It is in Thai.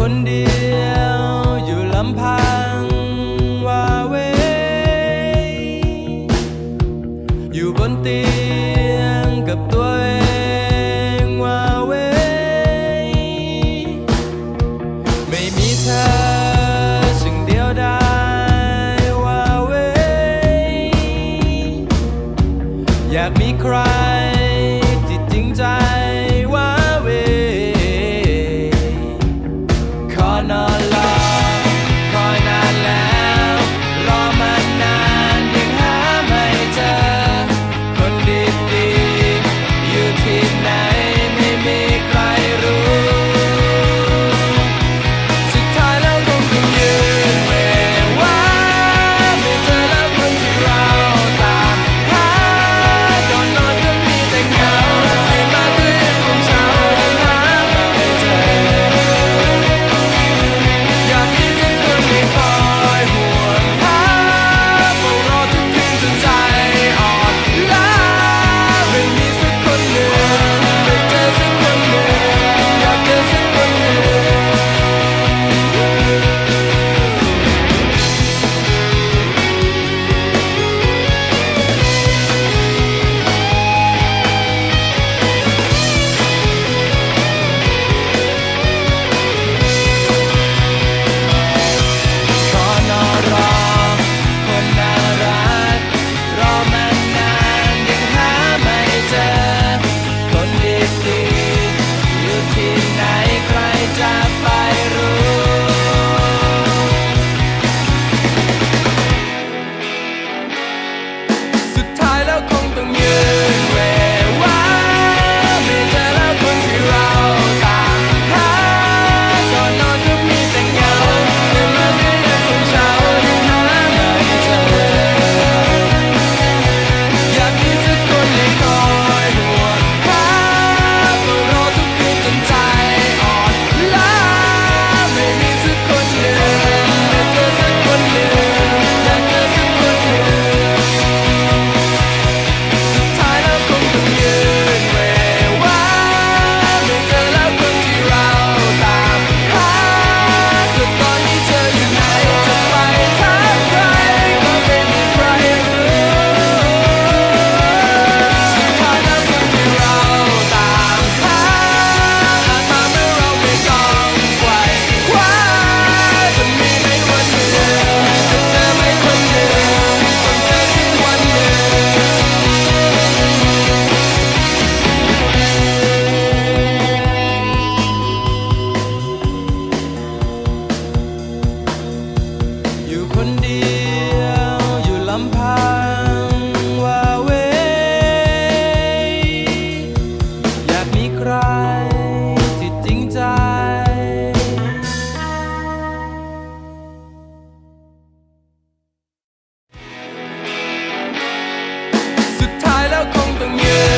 คนเดียวอยู่ลำพังว่าเวอยู่บนเตียงกับตัวเองว่าเวไม่มีเธอจึงเดียวได้ว่าเวอยากมีใคร lại đã không từng như